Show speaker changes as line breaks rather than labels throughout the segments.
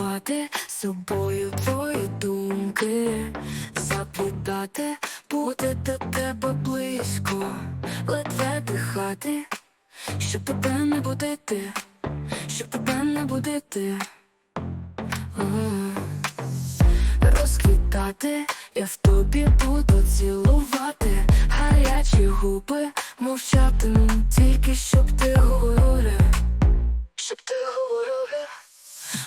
заповнювати собою твої думки, заплітати, бути до тебе близько, ледве дихати, щоб тебе не будити, щоб тебе не будити. Розквітати, я в тобі буду цілувати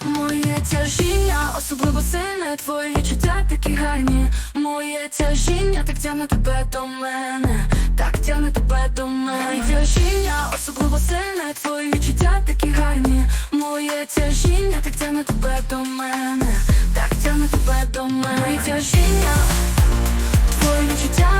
Моє тяжіння особливо сильне, твої відчуття такі гарні. Моє тяжіння так тягне тебе до мене, так тягне тебе до мене. Моє тяжіння особливо сильне, твої відчуття такі гарні. Моє тяжіння так тягне тебе до мене, так тягне тебе до мене. Моє тяжіння, твої відчуття,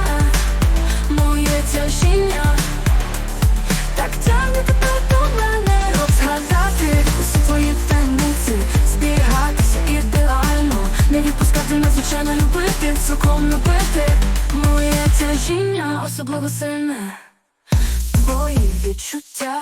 Цілком любити Моє тяжіння особливо сильне. Твої відчуття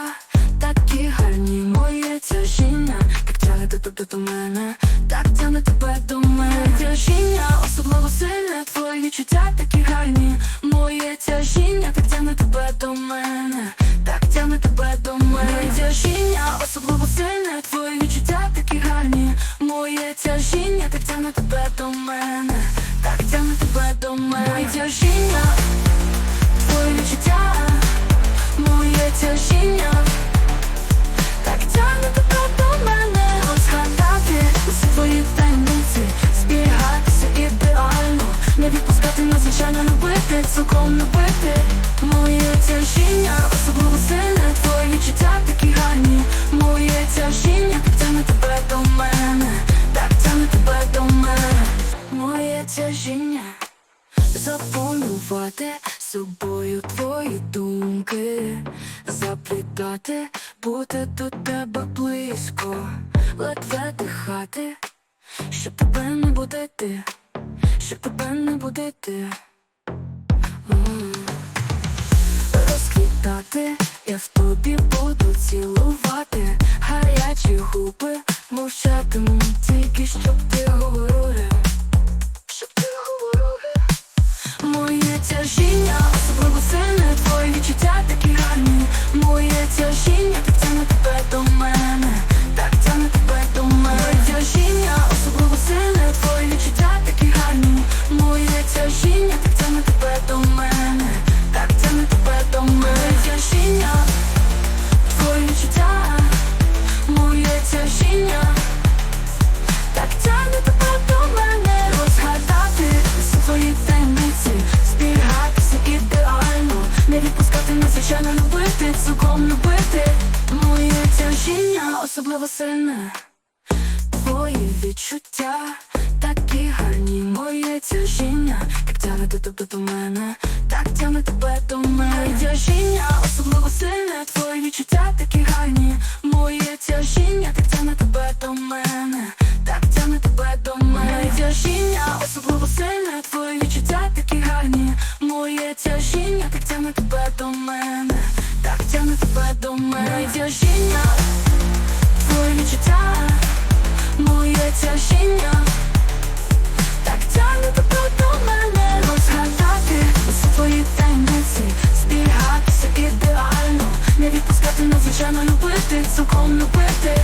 такі гарні. Моє тяжіння Так тягне тебе до мене Так тягне тебе до мене. Тяжіння особливо сильне. Твої відчуття такі гарні. Моє тяжіння Так тягне тебе до мене Так тягне тебе до мене. Моє тяжіння особливо сильне. Твої відчуття такі гарні. Моє тяжіння Так тягне тебе до мене до мене тяжіння Твої відчуття Моє тяжіння так тягне тебе до мене Розгадати усі твої таємниці Зберігатися ідеально Не відпускати надзвичайно любити Цілком любити Моє тяжіння особливо сильне Твої відчуття такі гарні Моє тяжіння так тебе Заповнювати собою твої думки, заплітати, бути до тебе близько, ледве дихати, щоб тебе не будити, щоб тебе не будити. Розквітати, я в тобі буду цілувати. Гарячі губи, мовчатиму тільки щоб надзвичайно любити, цілком любити. Моє тяжіння особливо сильне. Твої відчуття такі гарні, моє тяжіння, як тягне тебе до мене, так тягне тебе до мене. Моє тяжіння особливо сильне, твої відчуття так тягне тебе до мене, так тягне тебе до мене. Тяжіння, твої відчуття. Моє тяжіння так тягне тебе до мене Розгадати усі твої таємниці Зберігатися ідеально Не відпускати надзвичайно любити Цілком любити